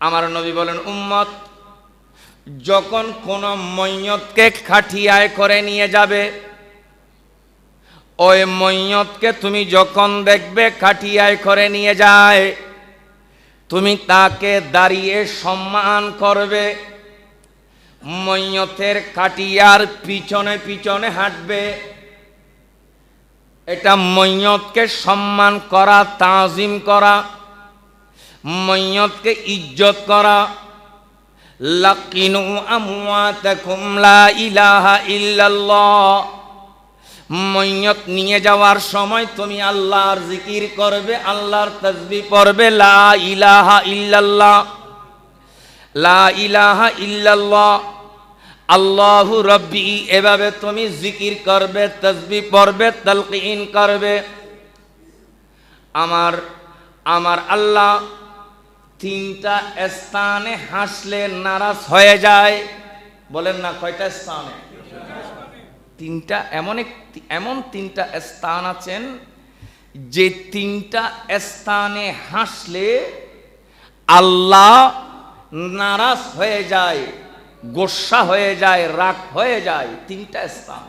আমার নবী বলেন, উম্মত, যখন কোন মৈয়তকে খাটিয়ায় করে নিয়ে যাবে, ওই মৈয়তকে তুমি যখন দেখবে খাটিয়ায় করে নিয়ে যায়, তুমি তাকে দাঁড়িয়ে সম্মান করবে মৈয়তের কাটিয়ার পিছনে পিছনে হাঁটবে। এটা মৈয়তকে সম্মান করা, তাজিম করা মৈয়তকে ইজ্জত করা। লাকিনু আমওয়াতাকুম লা ইলাহা ইল্লাল্লাহ। মৈয়ত নিয়ে যাওয়ার সময় তুমি আল্লাহর জিকির করবে, আল্লাহর তসবি পড়বে, লা ইলাহা ইল্লাল্লাহ। লা ইলাহা ইল্লাল্লাহ। আল্লাহু রব্বি, এভাবে তুমি জিকির করবে, তসবি পড়বে, তালকিন করবে। আমার আমার আল্লাহ তিনটা স্থানে হাসলে নারাজ হয়ে যায়। বলেন না, কয়টা স্থানে? তিনটা, এমন এমন তিনটা স্থান আছেন যে তিনটা স্থানে হাসলে আল্লাহ নারাজ হয়ে যায়, গোসা হয়ে যায়, রাগ হয়ে যায়, তিনটা স্থান।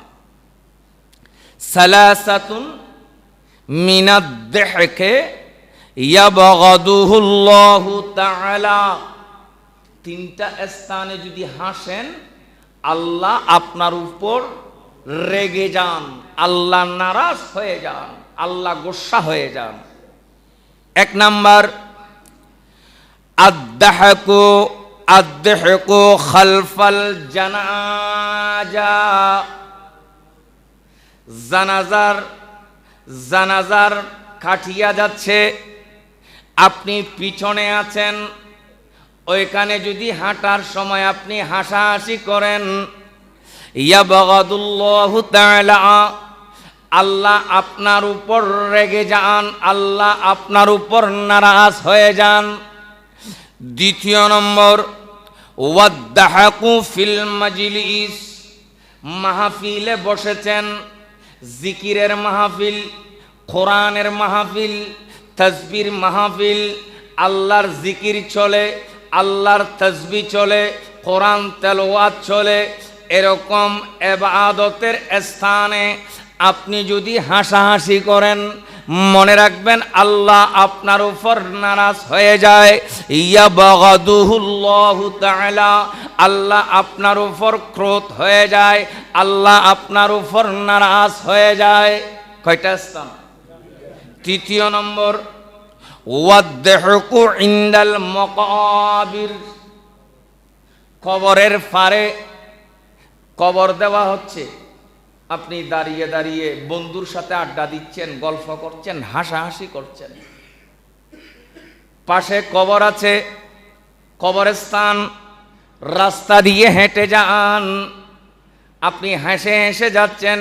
সালাসাতুন মিনাদ্দেহকে তিনটা স্থানে যদি হাসেন, আল্লাহ আপনার উপর রেগে যান, আল্লাহ নারাজ হয়ে যান, আল্লাহ গোসা হয়ে যান। এক নাম্বার আদাহকু আদাহকু খালফাল জানাজা। জানাজার জানাজার কাঠিয়া যাচ্ছে। আপনি পিছনে আছেন, ওইখানে যদি হাঁটার সময় আপনি হাসাহাসি করেন, ইয়াবগাদুল্লাহু তাআলা, আল্লাহ আপনার উপর রেগে যান, আল্লাহ আপনার উপর নারাজ হয়ে যান। দ্বিতীয় নম্বর, ওয়াদ্দাহাকু ফিল মাজলিস, মাহফিলে বসেছেন, জিকিরের মাহফিল, কোরআনের মাহফিল তসবির মাহফিল, আল্লাহর জিকির চলে, আল্লাহর তসবি চলে, কোরআন তেলোয়াত চলে, এরকম এবাদতের স্থানে আপনি যদি হাসাহাসি করেন, মনে রাখবেন আল্লাহ আপনার উপর নারাজ হয়ে যায়। ইয়া আল্লাহ আপনার উপর ক্রোধ হয়ে যায়, আল্লাহ আপনার উপর নারাজ হয়ে যায়। কয়টা স্থান? তৃতীয় নম্বর ইন্দাল মকাবির। কবরের ফারে কবর দেওয়া হচ্ছে। আপনি দাঁড়িয়ে দাঁড়িয়ে বন্ধুর সাথে আড্ডা দিচ্ছেন, গল্প করছেন, হাসাহাসি করছেন। পাশে কবর আছে কবরস্থান রাস্তা দিয়ে হেঁটে যান। আপনি হেসে হেসে যাচ্ছেন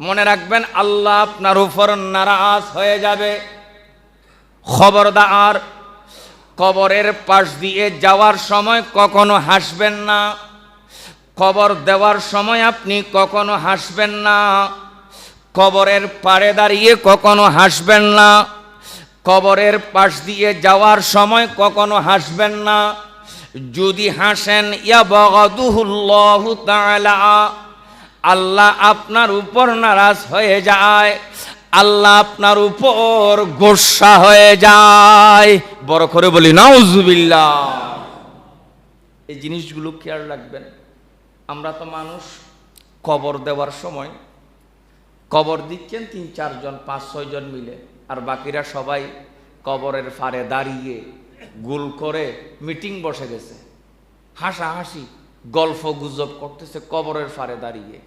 মনে রাখবেন, আল্লাহ আপনার উপর নারাজ হয়ে যাবে। খবরদার, কবরের পাশ দিয়ে যাওয়ার সময় কখনো হাসবেন না। কবর দেওয়ার সময় আপনি কখনো হাসবেন না। কবরের পাড়ে দাঁড়িয়ে কখনো হাসবেন না। কবরের পাশ দিয়ে যাওয়ার সময় কখনো হাসবেন না। যদি হাসেন ইয়া বগদুহুল্লাহু তাআলা। আল্লাহ আপনার উপর নারাজ হয়ে যায়, আল্লাহ আপনার উপর গোসা হয়ে যায়। বড় করে বলি, নাউজুবিল্লাহ। এই জিনিসগুলো খেয়াল রাখবেন, আমরা তো মানুষ কবর দেওয়ার সময় কবর দিচ্ছেন তিন চারজন, পাঁচ ছয়জন মিলে, আর বাকিরা সবাই কবরের ফারে দাঁড়িয়ে গোল করে মিটিং বসে গেছে। হাসাহাসি গল্প গুজব করতেছে কবরের ফারে দাঁড়িয়ে।